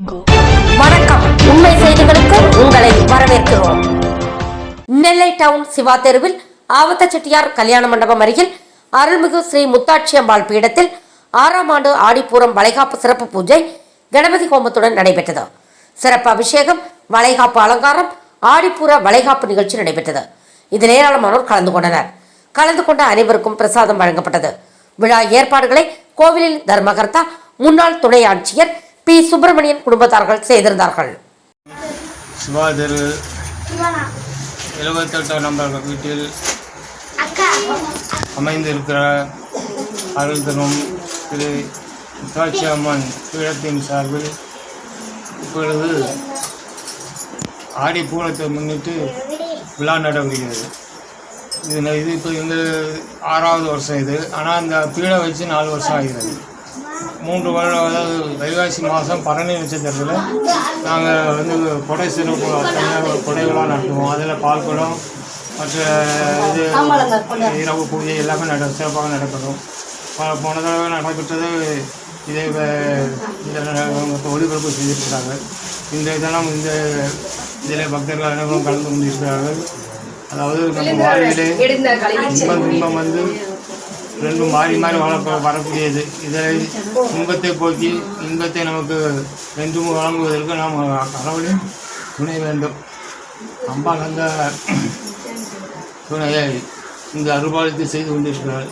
வணக்கம். உண்மை செய்திகளுக்கு உங்களை வரவேற்கிறோம். நெல்லை டவுன் சிவா தெருவில் ஆவத்த செட்டியார் கல்யாண மண்டபம் அருகில் அருள்மிகு ஸ்ரீ முத்தாட்சி அம்பாள் பீடத்தில் ஆறாம் ஆண்டு ஆடிப்பூரம் வளைகாப்பு சிறப்பு பூஜை கணபதி ஹோமத்துடன் நடைபெற்றது. சிறப்பு அபிஷேகம் வளைகாப்பு அலங்காரம் ஆடிப்பூர வளைகாப்பு நிகழ்ச்சி நடைபெற்றது. இதில் ஏராளமானோர் கலந்து கொண்டனர். கலந்து கொண்ட அனைவருக்கும் பிரசாதம் வழங்கப்பட்டது. விழா ஏற்பாடுகளை கோவிலின் தர்மகர்த்தா முன்னாள் துணை ஆட்சியர் பி. சுப்பிரமணியன் குடும்பத்தார்கள் செய்திருந்தார்கள். சிவா தெரு எழுபத்தெட்டாம் நம்பர் வீட்டில் அமைந்திருக்கிற அருள் தரும் திரு முத்தாட்சி அம்மன் பீடத்தின் சார்பில் இப்பொழுது ஆடி பூரத்தை முன்னிட்டு விழா நடைபெறுகிறது இது இது இப்போ இந்த ஆறாவது வருஷம் இது. ஆனால் இந்த பீடம் வச்சு நாலு வருஷம் ஆகிறது. மூன்று வருடம் அதாவது வைகாசி மாதம் பரணி நட்சத்திரத்தில் நாங்கள் வந்து கொடை சிறப்பு கொடைகளாக நடத்துவோம். அதில் பால் குடம் மற்ற இது இரவு பூஜை எல்லாமே நட சிறப்பாக நடைபெறும். போன தடவை நடைபெற்றது இதை இதில் ஒளிபரப்பு செய்திருக்கிறாங்க இந்த இதெல்லாம் இந்த இதில் பக்தர்கள் அனைவரும் கலந்து கொண்டிருக்கிறார்கள். அதாவது நம்ம வாழ்விலே இன்பம் துன்பம் வந்து ரெண்டும் மாறி மாறி வர வரக்கூடியது. இதை துன்பத்தை போக்கி இன்பத்தை நமக்கு ரெண்டும் வழங்குவதற்கு நாம் கடவுளின் துணை வேண்டும். அம்பாள் அந்த துணையை இந்த அருபாலித்து செய்து கொண்டிருக்கிறார்.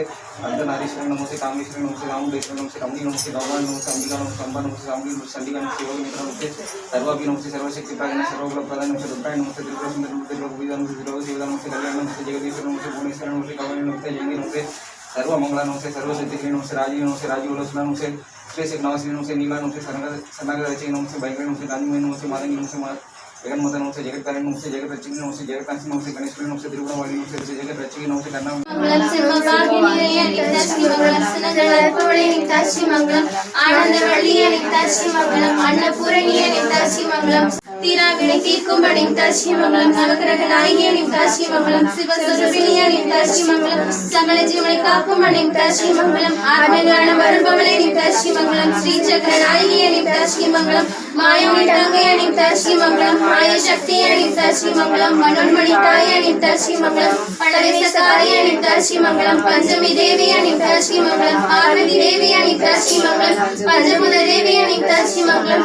नमस्ते अर्धनारीश्वरी नमस्ते कामेश्वरी नमस्ते रामुडेश्वरी नमस्ते रमणी नमस्ते भगवान नमस्ते अंबिका नमस्ते अंबा नमस्ते सामगी नमस्ते चंडिका नमस्ते योगी मित्र नमस्ते सर्वाभि नमस्ते सर्वशक्ति प्रागण सर्वबल प्रधान नमस्ते रुद्राय नमस्ते त्रिपुरा सुंदर नमस्ते द्रौपदी नमस्ते द्रौपदी शिवदा नमस्ते कल्याण नमस्ते जगदीश्वर नमस्ते भुवनेश्वर नमस्ते कवनी नमस्ते जंगी नमस्ते सर्वमंगला नमस्ते सर्वसिद्धि नमस्ते राजीव नमस्ते राजीव उल्लासना नमस्ते श्री शेख नवासी नमस्ते नीला नमस्ते सनग सनग रचय नमस्ते बैकरी नमस्ते गांधी नमस्ते मादंगी नमस्ते जगन्माता नमस्ते जगत काली नमस्ते जगत रचिक नमस्ते जगत कांसी नमस्ते गणेश्वरी नमस्ते त्रिपुरवाणी नमस्ते जगत रचिक नमस्ते கண்ணாமங்கலம் ஆனந்தவள்ளிய நித்தாச்சி மங்கலம் அன்னபூரணிய தீர்க்கும்படி நித்தாச்சி மங்கலம் நவகிரக நாயகிய மங்கலம் சிவசுரபினிய நித்தாச்சி மங்கலம் சகல ஜீவனை காக்கும் மங்கலம் ஆத்மஞான வருபவளை நித்தாச்சி மங்கலம் ஸ்ரீ சக்கர நாயகிய மங்கலம் மங்களம் மாயோனி தங்கைய நித்தாட்சி மங்களம் மாய சக்திய நித்தாட்சி மங்களம் மனோன்மணி தாய நித்தாட்சி மங்களம் பழவேசகாரிய நித்தாட்சி மங்களம் பஞ்சமி தேவிய நித்தாட்சி மங்களம் பார்வதி தேவிய நித்தாட்சி மங்களம் பஞ்சபுத தேவிய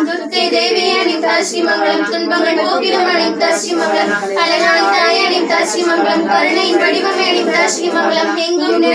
துர்க்கை துன்பங்கள் அழகான கருணையின் எங்கும்